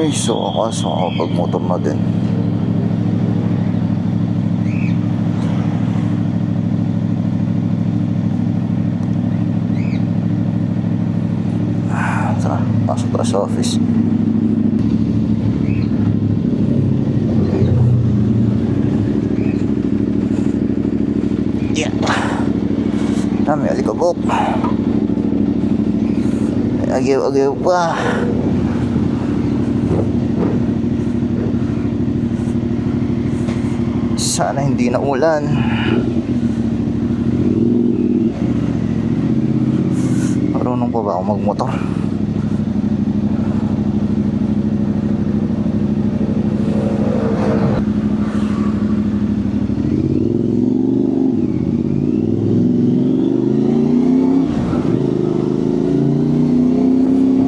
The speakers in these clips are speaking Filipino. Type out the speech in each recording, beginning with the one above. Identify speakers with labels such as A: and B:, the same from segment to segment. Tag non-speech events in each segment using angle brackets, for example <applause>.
A: Ay, so ako, so ako pagmotor na din. Ah, Tara, pasok tayo sa office. Yeah. Ah, may alikabok. Pa. Hindi na ulan. Marunong pa ba ako magmotor?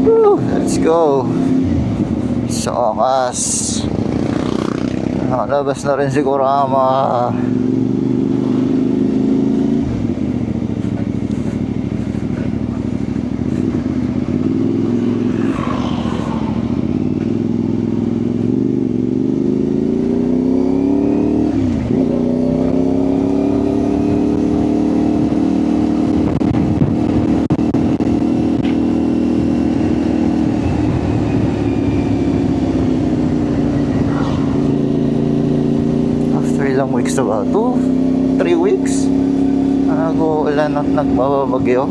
A: Woo, Let's go. Sa okas. Nakalabas na rin si Kurama. After ilang weeks na ba? Two? Three weeks? Nag-uulan at nagbabagyo.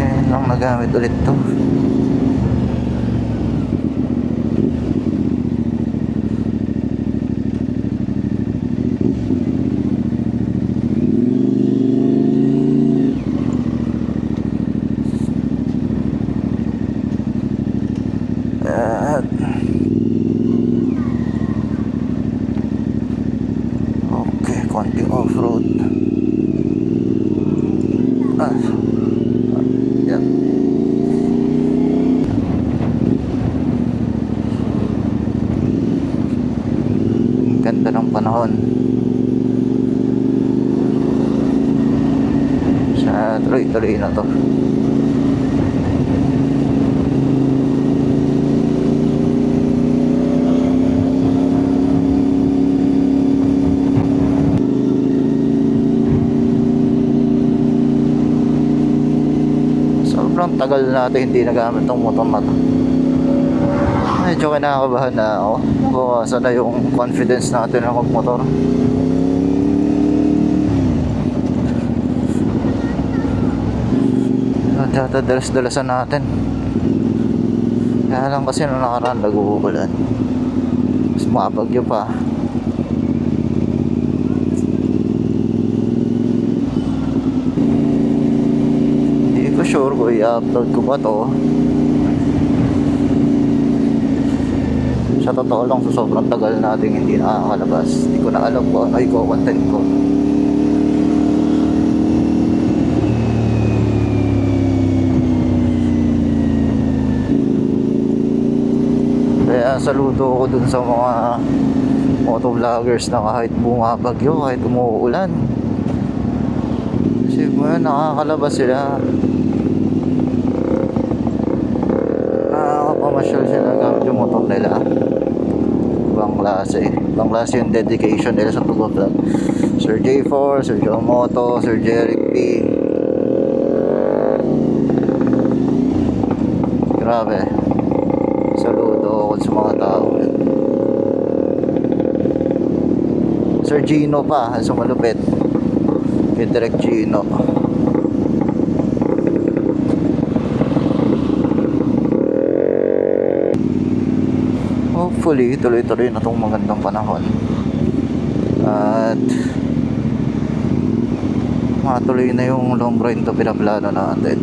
A: Yan lang nagamit ulit to. At Okay, konting off-road. Ah. Yan. Ganda ng panahon. Tuloy-tuloy na to. Sobrang tagal natin hindi nagamit ng motor na to. Medyo kinakabahan na ako. Bawasan na yung confidence natin na magmotor. Natadalas-dalasan natin. Kaya lang kasi nung nakaraan nag-uulan. Mas mapagyo pa. Hindi ko sure kung i-upload ko ba to. Sa totoo lang, sa sobrang tagal natin hindi nakakalabas. Hindi ko na alam kung ano i-content ko. Kaya saludo ko dun sa mga motovloggers na kahit bumabagyo, kahit umuulan. Kasi mga nakakalabas sila. Nakakapamasyal sila gamit yung motor nila. Ibang klase. Ibang klase yung dedication nila sa pag-vlog. Sir J4, Sir Joe Moto, Sir Jeric P. Grabe. Saludo ako sa mga tao. Sir Gino pa, ang sumalupit. Kay Direk Gino. Hopefully, tuloy-tuloy na itong magandang panahon. At matuloy na yung long ride na pinaplano natin.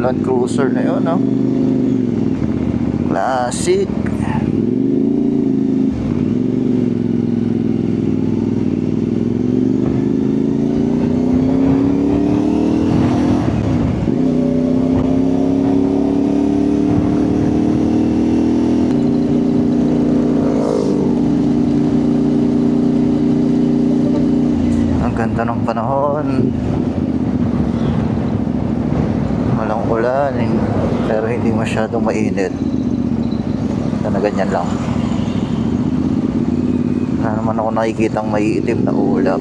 A: Land Cruiser na yun, no? Classic. umuulan eh. pero hindi mainit. Na ganyan lang. Wala naman ako nakikitang maiitim na ulap.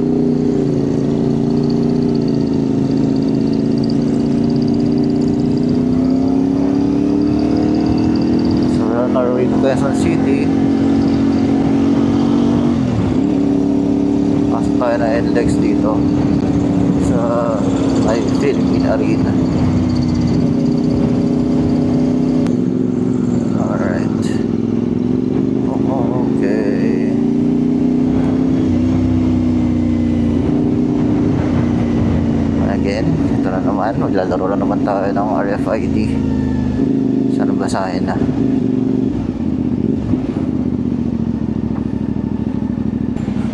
A: So, on our way to Quezon City. Pasok tayo na NLEX dito sa ay, Philippine Arena. Alright. Oh, okay. Again, ito naman. Maglalaro na naman tayo ng RFID. Sana basahin na.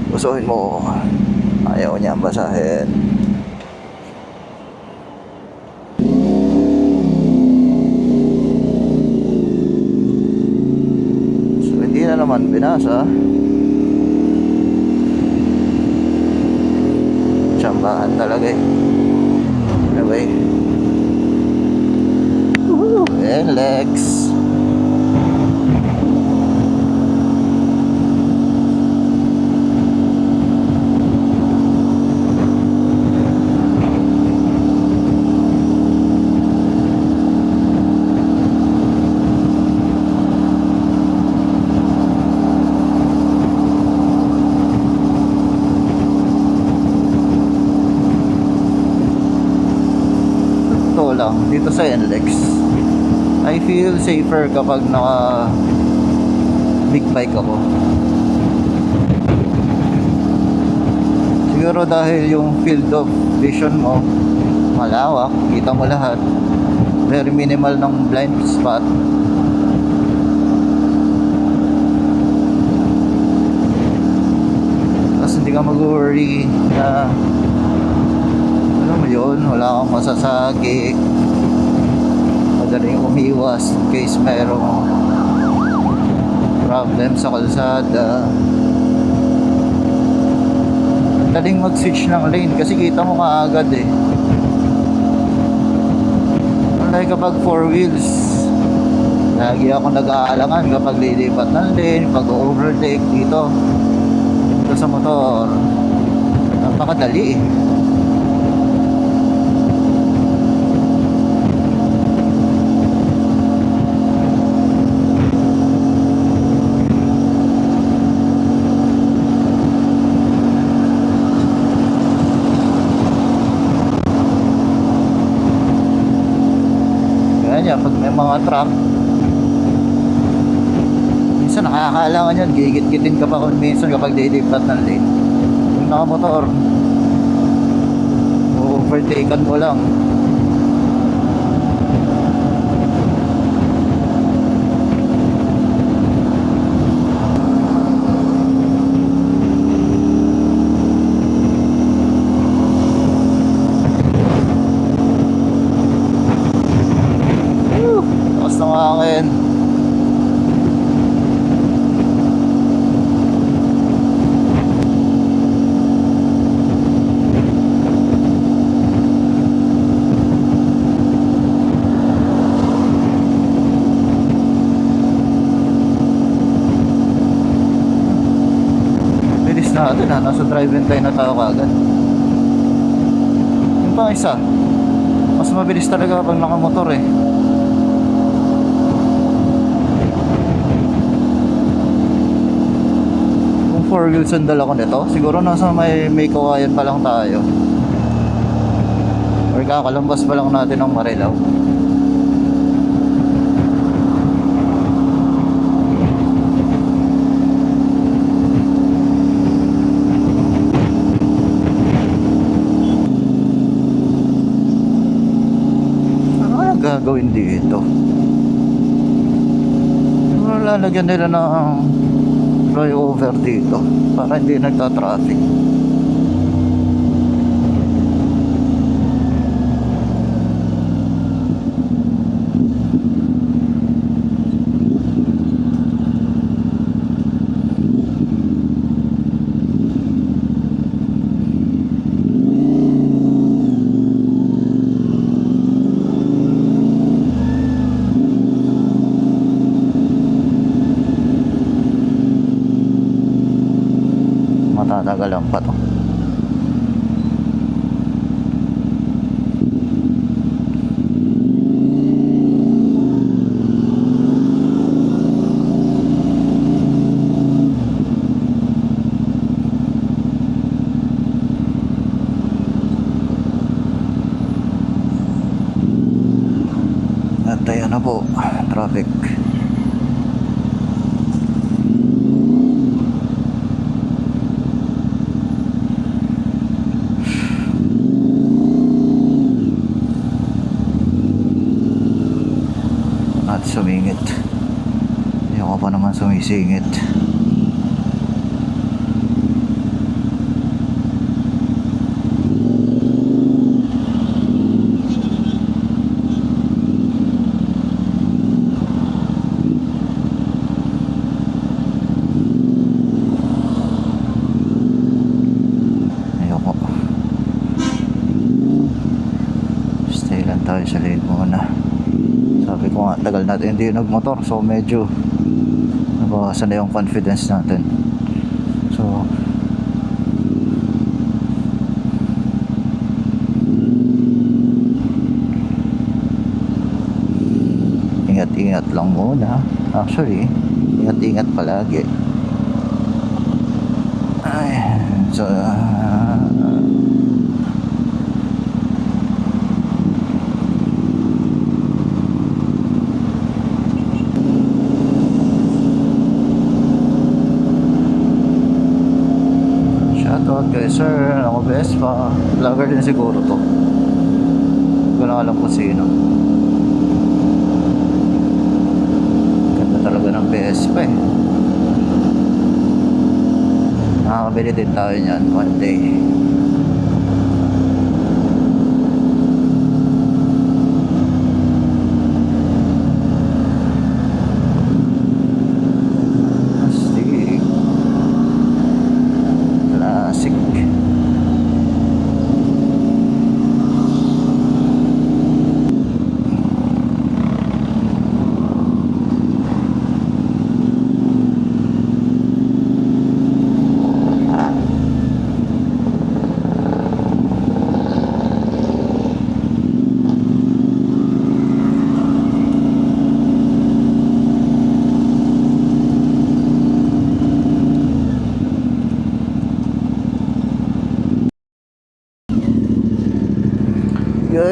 A: Gustuhin mo. Ayaw niya basahin. So, hindi na naman binasa. Tsambahan talaga eh. Lang, dito sa. I feel safer kapag naka big bike ako. Siguro dahil yung field of vision mo malawak, kita mo lahat. Very minimal ng blind spot. Tapos hindi ka mag-worry na ano mo yun, wala kang masasagi. Madaling umiwas in case mayroong problem sa kalsada. Daling mag-switch ng lane kasi kita mo kaagad eh. Unlike kapag four wheels, lagi ako nag-aalangan kapag lilipat ng lane, pag overtake dito. Dito sa motor, napakadali eh. Ganyan, pag may mga truck, minsan nakakaalangan yan, gigit-gitin ka pa kung minsan kapag lilipat ng lane. Yung nakamotor, overtaken mo lang. Woo! Lakas ng hangin. Bilis natin ha, nasa drive-in tayo na tayo kagad. Yung pa isa, mas mabilis talaga pag nakamotor eh. Kung 4 wheels ang dala ko nito, siguro nasa may, may kawayan pa lang tayo. Or kakalambas pa lang natin ng Marilao. Ano gagawin dito? Lalagyan nila ng flyover dito para hindi nagta-traffic. At ayan na po, traffic. At sumingit. Ayoko pa naman sumisingit. Ayoko. Stay lang tayo sa lane muna. Sabi natin hindi nagmotor. So medyo nabawasan na yung confidence natin. So, ingat-ingat lang muna. Actually, ingat-ingat palagi. Ay, so, ah, Shoutout kay sir, ako best pa. Vlogger din siguro to. Hindi ko lang alam kung sino. Ganda talaga ng PS pa eh. Din tayo niyan one day. Astig. Classic.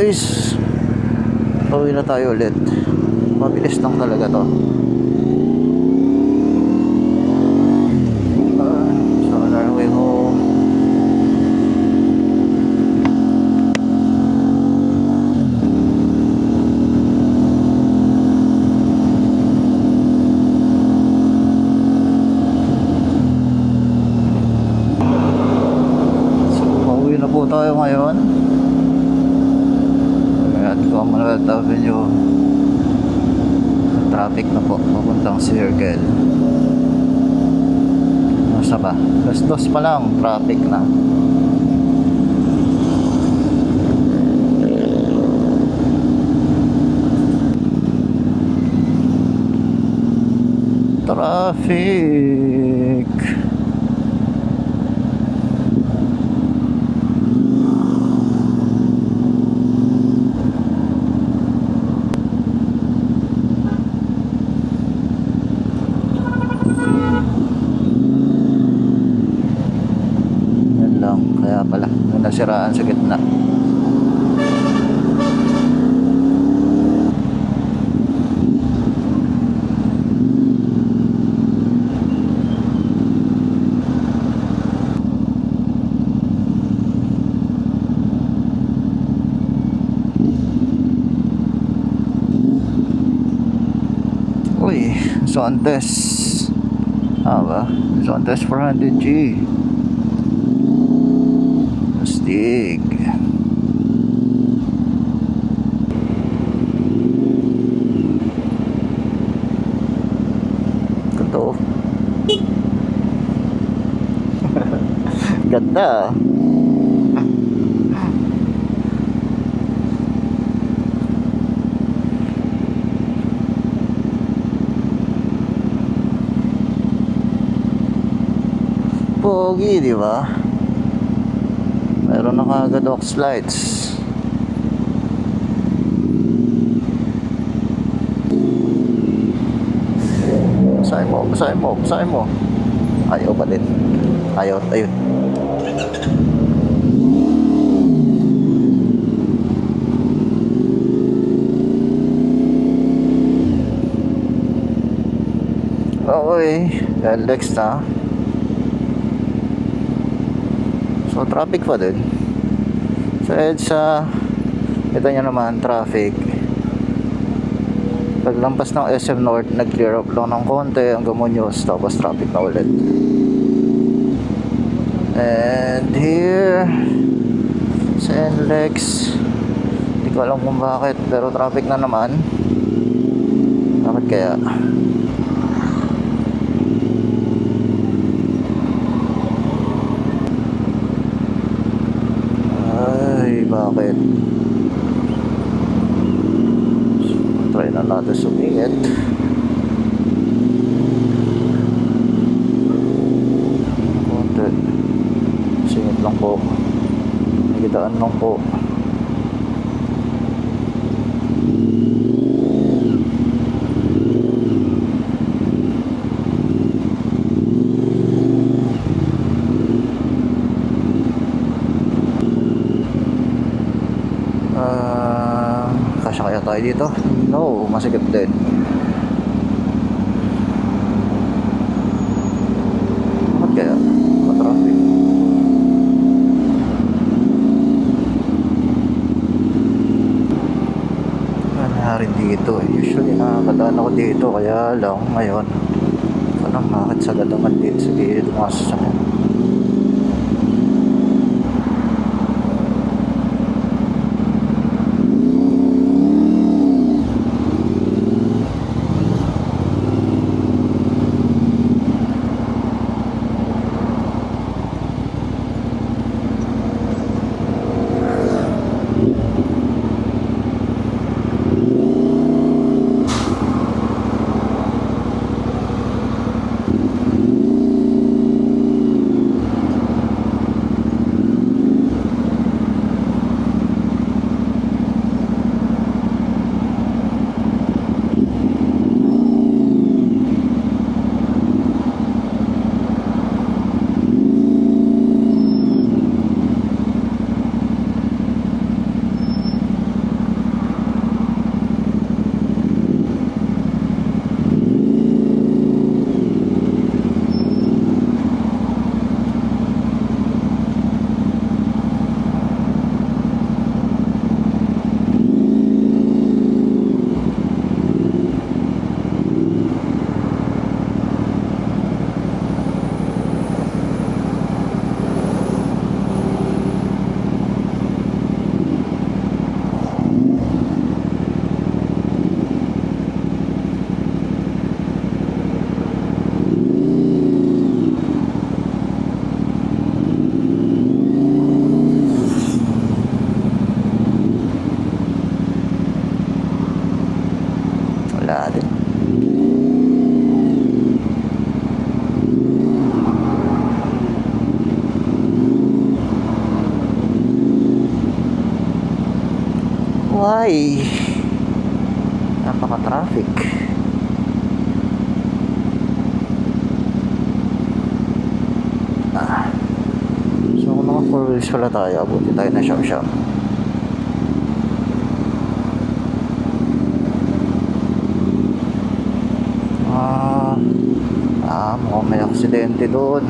A: Guys, pauwi na tayo ulit. Mabilis lang talaga to. Ah, so on our way home. So, pauwi na po tayo ngayon. At Commonwealth Avenue. Traffic na po, papuntang Circle. Nasa ba? Alas pa lang, traffic na. Traffic. Nasiraan sa gitna. Uy, Zontes. Ah ba? Zontes 400G. Astig. Totoo. Ganda. pogi, di ba? Meron na kagad ox lights. Basahin mo, basahin mo, basahin mo. Ayaw din. Ayaw, ayun. Okay, next na. So, traffic pa din. Sa EDSA, ito nyo naman, traffic. Paglampas ng SM North, nag-clear up lang ng konti hanggang Muñoz, tapos traffic na ulit. And here, sa NLEX, hindi ko alam kung bakit, pero traffic na naman. Bakit kaya? Bakit? Try na natin sumingit. Konti. Singit lang po. Nagitaan lang po. Ah, kasya kaya tayo dito? No, masikip din. Bakit kaya? Matraffic. Nangyari dito. eh. Usually nakakadaan ako dito. Kaya lang ngayon. Parang bakit sa gadaman dito sa gilid mga sasakyan. Tayo, abuti tayo na siyam-siyam. Ah, ah, mukhang may aksidente doon.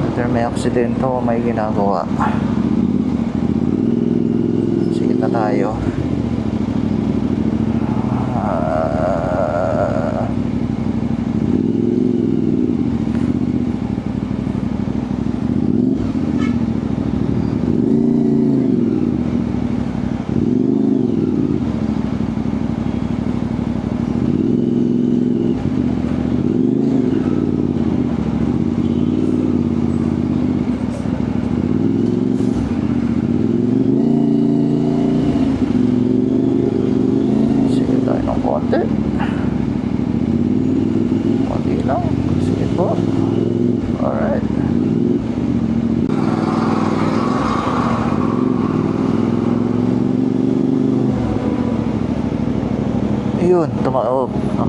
A: Whether may aksidente o may ginagawa. Sige na tayo.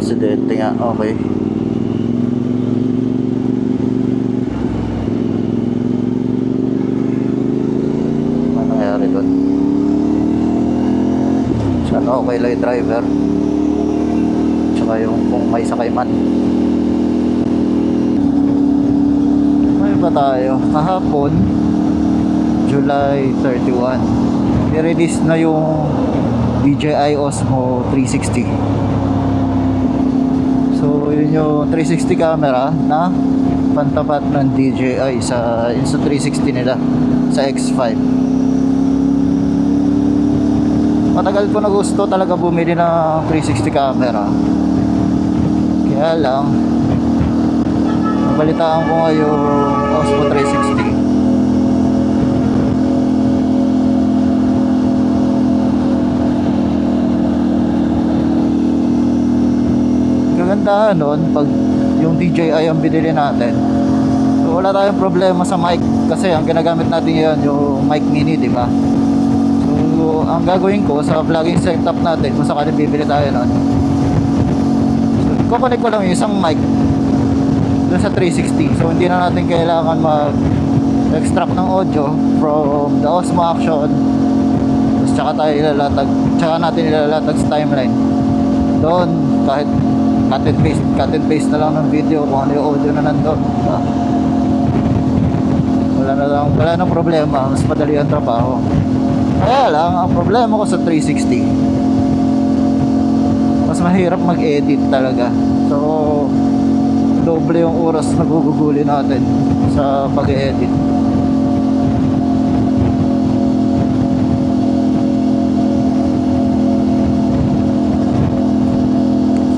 A: Aksidente nga. Okay. Ano nangyari doon? Sana okay lang yung driver. Tsaka yung kung may sakay man. May ba tayo? Kahapon, July 31. I-release na yung DJI Osmo 360. So, yun yung 360 camera na pantapat ng DJI sa Insta360 nila sa X5. Matagal ko na gusto talaga bumili ng 360 camera. Kaya lang, nabalitaan ko nga yung Osmo 360. Kagandahan nun pag yung DJI ang binili natin so wala tayong problema sa mic kasi ang ginagamit natin ngayon yung mic mini di ba? So ang gagawin ko sa vlogging setup natin kung sakaling bibili tayo nun so kukonek ko lang yung isang mic dun sa 360 so hindi na natin kailangan mag extract ng audio from the Osmo Action. Tapos tsaka tayo ilalatag tsaka natin ilalatag sa timeline. Doon kahit cut and paste cut and paste na lang ng video kung ano yung audio na nandun. Diba? wala na lang wala nang problema mas madali ang trabaho. Kaya lang ang problema ko sa 360 mas mahirap mag-edit talaga. So doble yung oras na guguguli natin sa pag-edit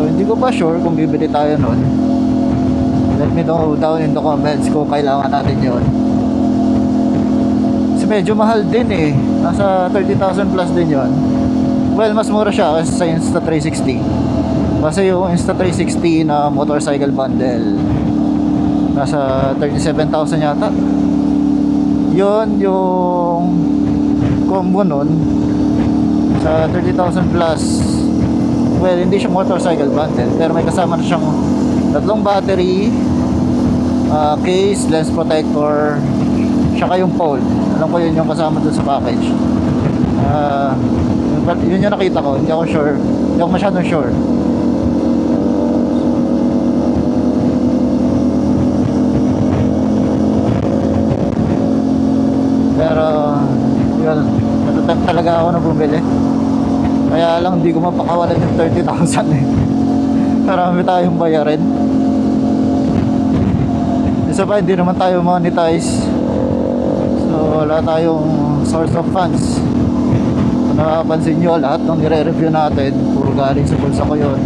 A: So hindi ko pa sure kung bibili tayo nun. Let me know down in the comments kung kailangan natin yon. Kasi medyo mahal din eh. Nasa 30,000 plus din yon. Well, mas mura siya kasi sa Insta360. Kasi yung Insta360 na motorcycle bundle nasa 37,000 yata. Yon yung combo nun sa 30,000 plus well, hindi siya motorcycle bundle pero may kasama na siyang tatlong battery uh, case, lens protector saka yung pole alam ko yun yung kasama dun sa package. Uh, yun, yun yung nakita ko hindi ako sure. Hindi ako masyadong sure. Pero yun natatempt talaga ako na bumili kaya lang hindi ko mapakawalan yung 30,000 eh. Marami tayong bayarin. Isa pa, hindi naman tayo monetize. So, wala tayong source of funds. Kung nakapansin nyo, lahat ng nire-review natin, puro galing sa bulsa ko yun.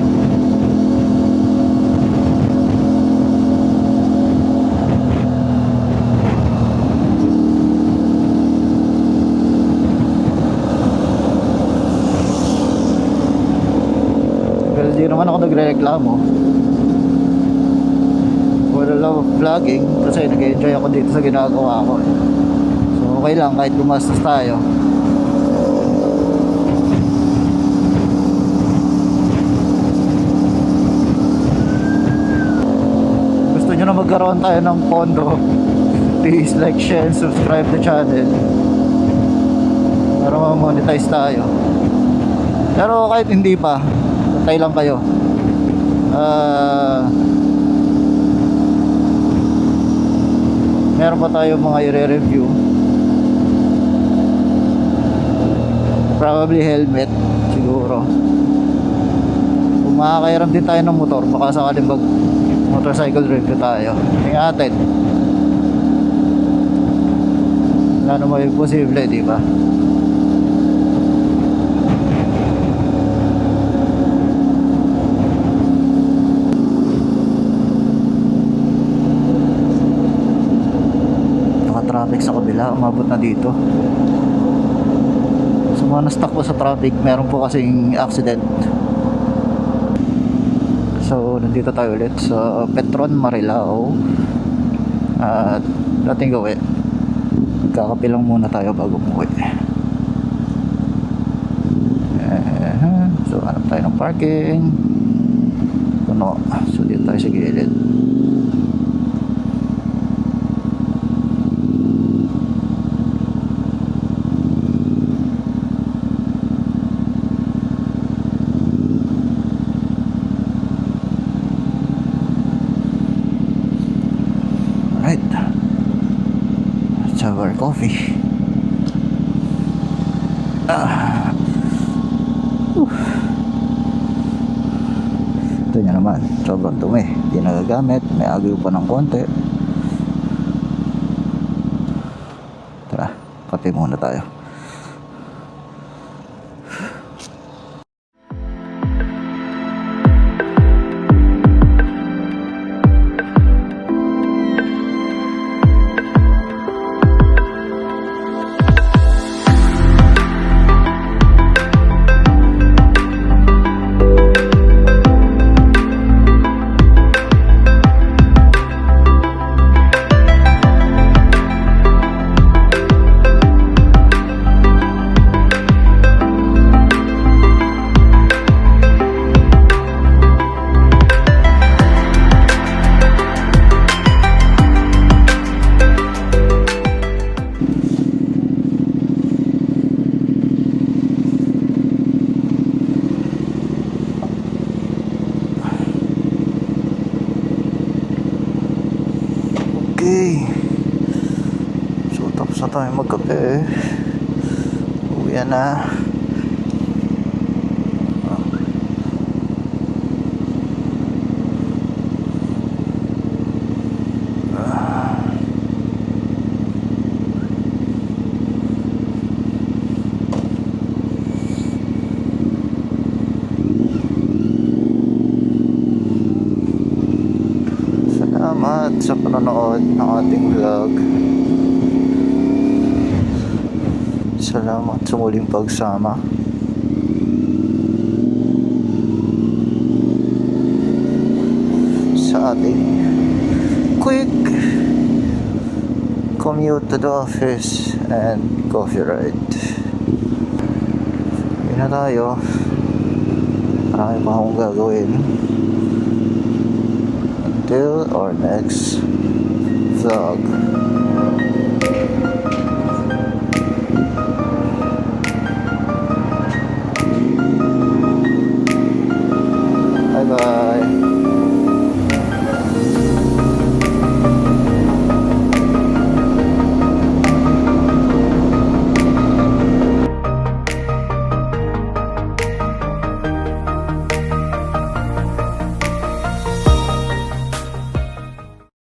A: Well, di naman ako nagre-reklamo. For the love of vlogging, kasi nag-enjoy ako dito sa ginagawa ko. eh. So, okay lang kahit gumastos tayo. Gusto nyo na magkaroon tayo ng pondo, <laughs> please like, share, and subscribe the channel. Para ma-monetize tayo. Pero kahit hindi pa, Patay lang kayo. Ah... meron pa tayo mga i-review. Probably helmet siguro. Kung makakairam din tayo ng motor, baka sakaling mag motorcycle review tayo. Tingnan natin. Wala naman yung posible, di ba? Traffic sa kabila umabot na dito so mga na-stuck po sa traffic meron po kasing accident so nandito tayo ulit sa Petron Marilao at dating gawin kakapilang muna tayo bago umuwi so hanap tayo ng parking. Puno. So, dito tayo sa gilid. Right. Let's have our coffee. Ah. Whew. Ito nyo naman, sobrang dumi. Hindi nagagamit, may agyo pa ng konti. Tara, kape muna tayo. Pagsama. Sa ating quick commute to the office and coffee ride. Yun na tayo. Marami pa akong gagawin until our next vlog.